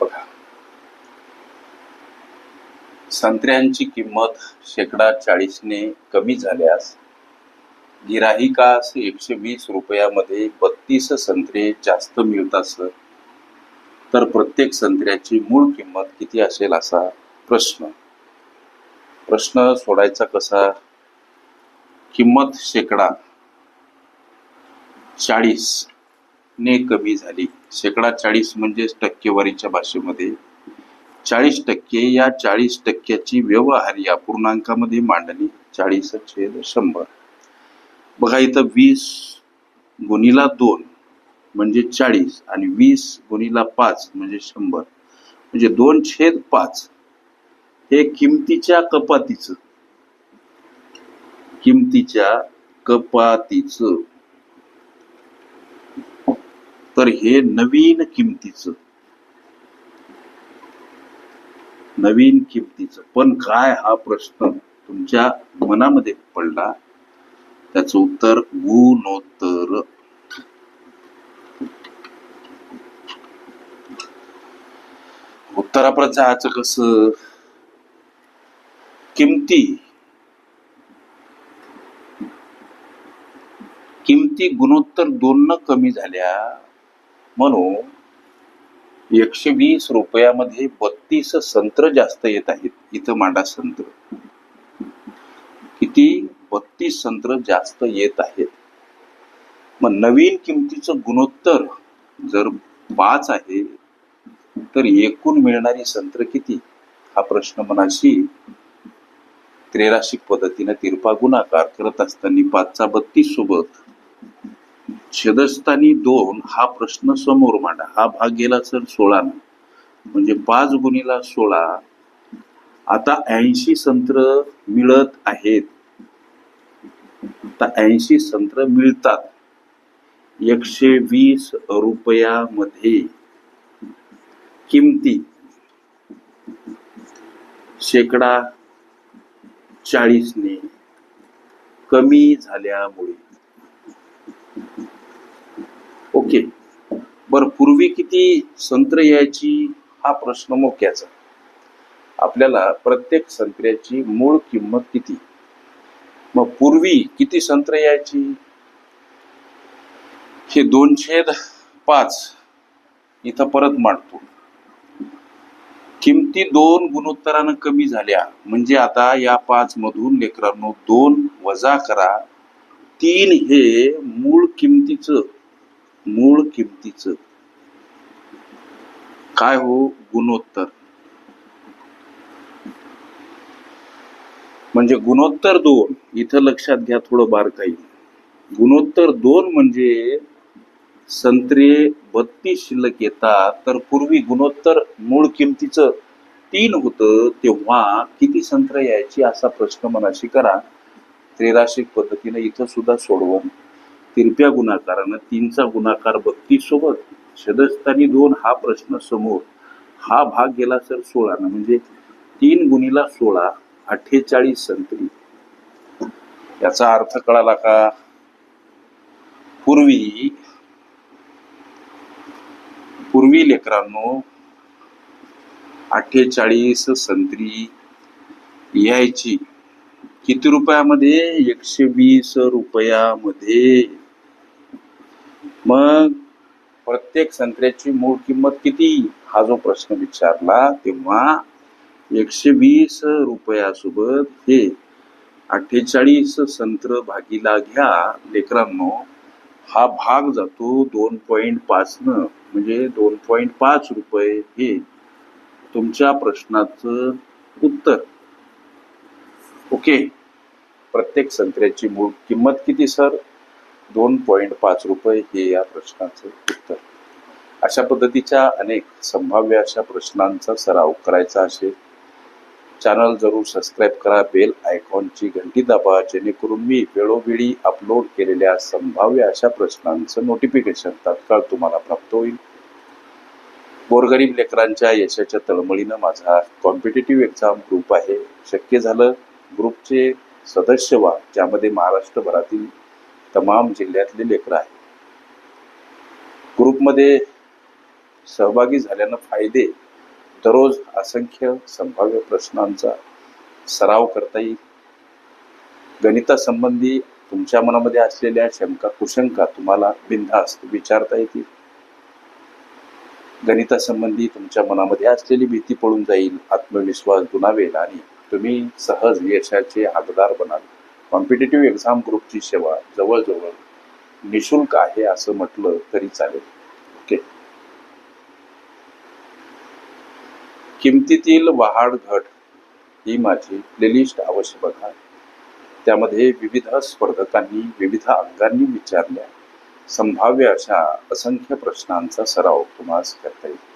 बघा. संत्र्यांची किंमत शेकडा चाळीसने कमी झाल्यास गिराहिकास एकशे वीस रुपयामध्ये बत्तीस संत्रे जास्त मिळतात सर. तर प्रत्येक संत्र्याची मूळ किंमत किती असेल असा प्रश्न. प्रश्न सोडायचा कसा? किंमत शेकडा चाळीस. ने कमी झाली. शेकडा चाळीस म्हणजेच टक्केवारीच्या भाषेमध्ये. चाळीस टक्के या चाळीस टक्क्याची व्यवहारी पूर्णांकामध्ये मांडणी चाळीस छेद शंभर. बघा इथं वीस गुणीला दोन म्हणजे चाळीस आणि वीस गुणीला पाच म्हणजे शंभर. म्हणजे दोन छेद पाच हे किमतीच्या कपातीचं. किमतीच्या कपातीचं. तर हे नवीन किमतीचं. नवीन किमतीचं. पण काय हा प्रश्न तुमच्या मनामध्ये पडला? त्याचं उत्तर गुणोत्तर. उत्तरापर्यंत जायचं कसं? किमती. किमती गुणोत्तर दोन कमी झाल्या. म्हणून एकशे वीस रुपयामध्ये बत्तीस संत्र जास्त येत आहेत. इथं मांडा संत्र. किती? बत्तीस संत्र जास्त येत आहेत. मग नवीन किमतीचं गुणोत्तर जर पाच आहे तर एकूण मिळणारी संत्र किती? हा प्रश्न मनाशी त्रेराशिक पद्धतीने तिरपा गुणाकार करत असताना पाचचा बत्तीस सोबत छेदस्थानी दोन हा प्रश्न समोर मांडा. हा भाग गेला सर सोळा म्हणजे पाच गुणीला सोळा. आता ऐंशी संत्र मिळत आहेत. आता ऐंशी संत्र मिळतात. एकशे वीस रुपयामध्ये. किमती? शेकडा चाळीसने कमी झाल्यामुळे ओके बर पूर्वी किती संत्र यायची हा प्रश्न मोक्याचा. आपल्याला प्रत्येक संत्र्याची मूळ किंमत किती? मग पूर्वी किती संत्र यायची? हे दोन छेद पाच इथं परत मांडतो. किमती दोन गुणोत्तरानं कमी झाल्या. म्हणजे आता या पाच मधून लेकरांनो दोन वजा करा. तीन हे मूळ किमतीचं. मूळ किमतीचं. काय हो गुणोत्तर? म्हणजे गुणोत्तर दोन इथं लक्षात घ्या थोडं बारकाई. गुणोत्तर दोन म्हणजे संत्रे बत्तीस शिल्लक येतात तर पूर्वी गुणोत्तर मूळ किमतीचं तीन होतं तेव्हा किती संत्र यायची असा प्रश्न मनाशी करा. त्रेराशिक पद्धतीने इथं सुद्धा सोडवून तिरप्या गुणाकारानं तीनचा गुणाकार बत्तीस सोबत छदस्थानी दोन हा प्रश्न समोर हा भाग गेला सर सोळानं. म्हणजे तीन गुणीला सोळा अठ्ठेचाळीस संत्री. याचा अर्थ कळाला का? पूर्वी पूर्वी लेकरांनो अठ्ठेचाळीस संत्री यायची. किती रुपयामध्ये? एकशे वीस रुपयामध्ये. मग प्रत्येक संत्र्याची मूळ किंमत किती? हा जो प्रश्न विचारला तेव्हा एकशे वीस रुपयासोबत हे अठ्ठेचाळीस संत्र भागीला घ्या. लेकरांनो हा भाग जातो दोन पॉईंट पाचनं म्हणजे दोन पॉईंट पाच रुपये हे तुमच्या प्रश्नाचं उत्तर. ओके? प्रत्येक संत्र्याची मूळ किंमत किती सर? दोन पॉईंट पाच रुपये हे या प्रश्नाचं उत्तर. अशा पद्धतीच्या अनेक संभाव्य अशा प्रश्नांचा सराव करायचा असेल चॅनल जरूर सबस्क्राईब करा बेल आयकॉनची घंटी दाबा जेणेकरून मी वेळोवेळी अपलोड केलेल्या संभाव्य अशा प्रश्नांचं नोटिफिकेशन तात्काळ तुम्हाला प्राप्त होईल. गोरगरीब लेकरांच्या यशाच्या तळमळीनं माझा कॉम्पिटेटिव्ह एक्झाम ग्रुप आहे. शक्य झालं ग्रुपचे सदस्य व्हा ज्यामध्ये महाराष्ट्रभरातील तमाम जिल्ह्यातले लेकरं आहेत. ग्रुपमध्ये सहभागी झाल्यानं फायदे दररोज असंख्य संभाव्य प्रश्नांचा सराव करता येईल. गणितासंबंधी तुमच्या मनामध्ये असलेल्या शंका कुशंका तुम्हाला बिनधास्त विचारता येतील. गणितासंबंधी तुमच्या मनामध्ये असलेली भीती पळून जाईल आत्मविश्वास दुनावेल आणि तुम्ही सहज यशाचे हकदार बनाल. कॉम्पिटेटिव्ह एक्झाम ग्रुपची सेवा जवळजवळ निशुल्क आहे असं म्हटलं तरी चालेल. ओके किमतीतील वहाड घट ही माझी प्लेलिस्ट अवश्य बघा. त्यामध्ये विविध स्पर्धकांनी विविध अंगांनी विचारल्या. संभाव्य अशा असंख्य प्रश्नांचा सराव तुम्हाला करता येईल.